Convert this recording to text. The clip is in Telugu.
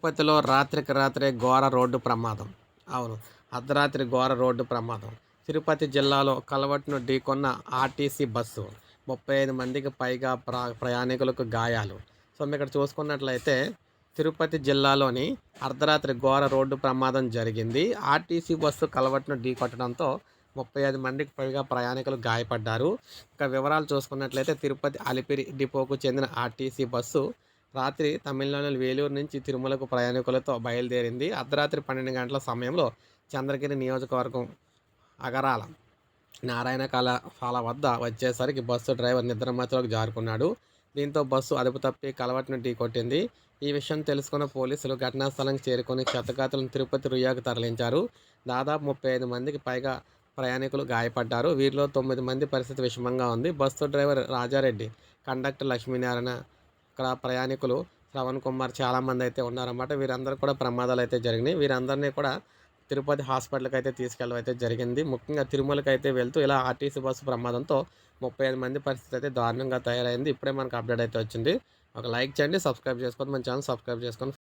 తిరుపతిలో రాత్రికి రాత్రే ఘోర రోడ్డు ప్రమాదం. అవును అర్ధరాత్రి ఘోర రోడ్డు ప్రమాదం. తిరుపతి జిల్లాలో కలవట్టును ఢీకొన్న ఆర్టీసీ బస్సు ముప్పై ఐదు మందికి పైగా ప్రా ప్రయాణికులకు గాయాలు. సో మీరు ఇక్కడ చూసుకున్నట్లయితే తిరుపతి జిల్లాలోని అర్ధరాత్రి ఘోర రోడ్డు ప్రమాదం జరిగింది. ఆర్టీసీ బస్సు కలవట్టును ఢీకొట్టడంతో ముప్పై ఐదు మందికి పైగా ప్రయాణికులు గాయపడ్డారు. ఇక వివరాలు చూసుకున్నట్లయితే తిరుపతి అలిపిరి డిపోకు చెందిన ఆర్టీసీ బస్సు రాత్రి తమిళనాడు వేలూరు నుంచి తిరుమలకు ప్రయాణికులతో బయలుదేరింది. అర్ధరాత్రి పన్నెండు గంటల సమయంలో చంద్రగిరి నియోజకవర్గం అగరాల. నారాయణ కళాశాల వద్ద వచ్చేసరికి బస్సు డ్రైవర్ నిద్రమత్తులోకి జారుకున్నాడు. దీంతో బస్సు అదుపు తప్పి కలవట్ను ఢీకొట్టింది. ఈ విషయం తెలుసుకున్న పోలీసులు ఘటనా స్థలానికి చేరుకుని క్షతగాతులను తిరుపతి రుయ్యాకు తరలించారు. దాదాపు ముప్పై ఐదు మందికి పైగా ప్రయాణికులు గాయపడ్డారు. వీరిలో తొమ్మిది మంది పరిస్థితి విషమంగా ఉంది. Bus driver Rajareddy conductor Lakshminarayana అక్కడ ప్రయాణికులు శ్రవణ్ కుమార్ చాలామంది అయితే ఉన్నారన్నమాట. వీరందరూ కూడా ప్రమాదాలు అయితే జరిగినాయి. వీరందరినీ కూడా తిరుపతి హాస్పిటల్కి అయితే తీసుకెళ్ళడం అయితే జరిగింది. ముఖ్యంగా తిరుమలకి అయితే వెళ్తూ ఇలా ఆర్టీసీ బస్సు ప్రమాదంతో ముప్పై ఐదు మంది పరిస్థితి అయితే దారుణంగా తయారైంది. ఇప్పుడే మనకు అప్డేట్ అయితే వచ్చింది. ఒక లైక్ చేయండి సబ్స్క్రైబ్ చేసుకోండి మన ఛానల్ సబ్స్క్రైబ్ చేసుకొని